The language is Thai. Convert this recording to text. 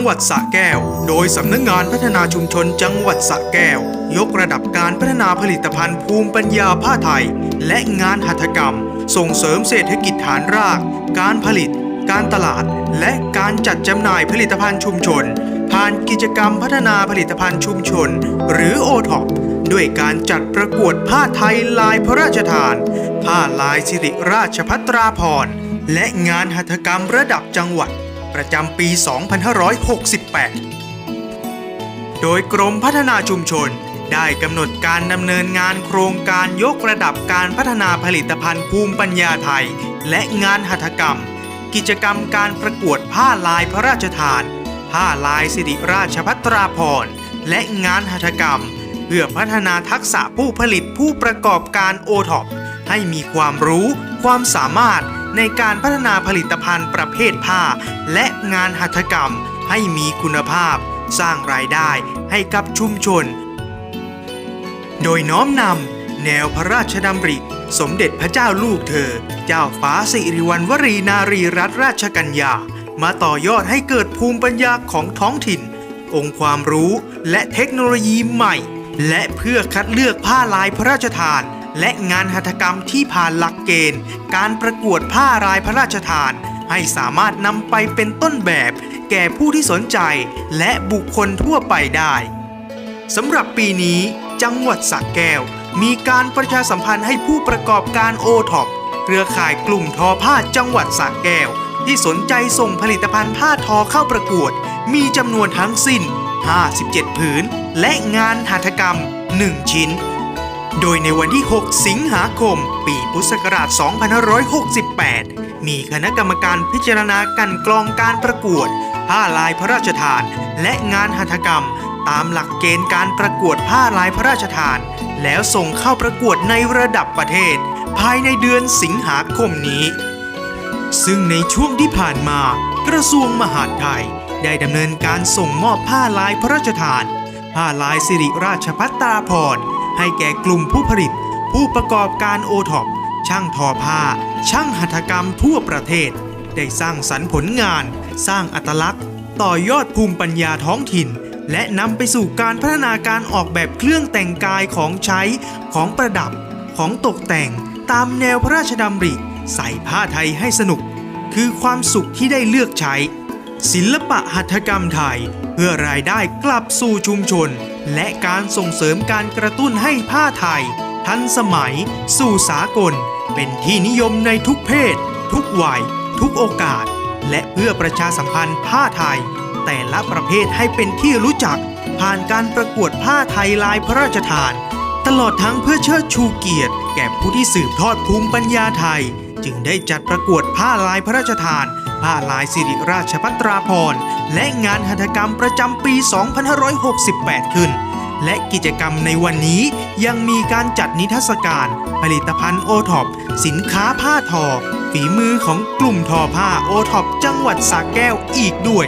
งหวัดสระแก้ว โดยสำนักงานพัฒนาชุมชนจังหวัดสระแก้ว ยกระดับการพัฒนาผลิตภัณฑ์ภูมิปัญญาผ้าไทย และงานหัตถกรรม ส่งเสริมเศรษฐกิจฐานราก การผลิต การตลาด และการจัดจำหน่ายผลิตภัณฑ์ชุมชน ผ่านกิจกรรมพัฒนาผลิตภัณฑ์ชุมชน หรือโอท็อปด้วยการจัดประกวดผ้าไทยลายพระราชทาน ผ้าลายสิริราชพัตราพรและงานหัตถกรรมระดับจังหวัด ประจำปี 2568 โดยกรมพัฒนาชุมชนได้กำหนดการดำเนินงานโครงการยกระดับการพัฒนาผลิตภัณฑ์ภูมิปัญญาไทย และงานหัตถกรรม กิจกรรมการประกวดผ้าลายพระราชทาน ผ้าลายสิริราชพัตราพรและงานหัตถกรรม เพื่อพัฒนาทักษะผู้ผลิตผู้ประกอบการโอท็อปให้มีความรู้ ความสามารถ ในการพัฒนาผลิตภัณฑ์ประเภทผ้า และงานหัตถกรรมให้มีคุณภาพ สร้างรายได้ให้กับชุมชน โดยน้อมนำแนวพระราชดำริ สมเด็จพระเจ้าลูกเธอ เจ้าฟ้าสิริวัณวรีนารีรัตนราชกัญญา มาต่อยอดให้เกิดภูมิปัญญาของท้องถิ่น องค์ความรู้และเทคโนโลยีใหม่ และเพื่อคัดเลือกผ้าลายพระราชทาน และงานหัตถกรรมที่ผ่านหลักเกณฑ์ การประกวดผ้าลายพระราชทาน ให้สามารถนำไปเป็นต้นแบบ แก่ผู้ที่สนใจ และบุคคลทั่วไปได้สำหรับปีนี้ จังหวัดสระแก้ว มีการประชาสัมพันธ์ให้ผู้ประกอบการโอท็อปเครือข่ายกลุ่มทอผ้าจังหวัดสระแก้ว ที่สนใจส่งผลิตภัณฑ์ผ้าทอเข้าประกวด มีจำนวนทั้งสิ้น 57 ผืน และงานหัตถกรรม 1 ชิ้น โดยในวันที่ 6 สิงหาคม ปีพุทธศักราช 2568 มีคณะกรรมการพิจารณากันกรองการประกวด ผ้าลายพระราชทาน และงานหัตถกรรม ตามหลักเกณฑ์การประกวดผ้าลายพระราชทาน แล้วส่งเข้าประกวดในระดับประเทศ ภายในเดือนสิงหาคมนี้ ซึ่งในช่วงที่ผ่านมากระทรวงมหาดไทย ได้ดำเนินการส่งมอบผ้าลายพระราชทาน ผ้าลายสิริราชพัตตาพร ให้แก่กลุ่มผู้ผลิต ผู้ประกอบการโอท็อปช่างทอผ้า ช่างหัตถกรรมทั่วประเทศ ได้สร้างสรรค์ผลงาน สร้างอัตลักษณ์ ต่อยอดภูมิปัญญาท้องถิ่น และนำไปสู่การพัฒนาการออกแบบเครื่องแต่งกายของใช้ของประดับของตกแต่งตามแนวพระราชดำริ ใส่ผ้าไทยให้สนุก คือความสุขที่ได้เลือกใช้ ศิลปะหัตถกรรมไทย เพื่อรายได้กลับสู่ชุมชน และการส่งเสริมการกระตุ้นให้ผ้าไทย ทันสมัย สู่สากล เป็นที่นิยมในทุกเพศ ทุกวัย ทุกโอกาส และเพื่อประชาสัมพันธ์ผ้าไทย แต่ละประเภทให้เป็นที่รู้จัก ผ่านการประกวดผ้าไทยลายพระราชทาน ตลอดทั้งเพื่อเชิดชูเกียรติ แก่ผู้ที่สืบทอดภูมิปัญญาไทย จึงได้จัดประกวดผ้าลายพระราชทาน ผ้าลายสิริราชพัตราพรและงานหัตถกรรมประจำปี 2568 ขึ้น และกิจกรรมในวันนี้ยังมีการจัดนิทรรศการ ผลิตภัณฑ์โอท็อปสินค้าผ้าทอ ฝีมือของกลุ่มทอผ้าโอท็อปจังหวัดสระแก้วอีกด้วย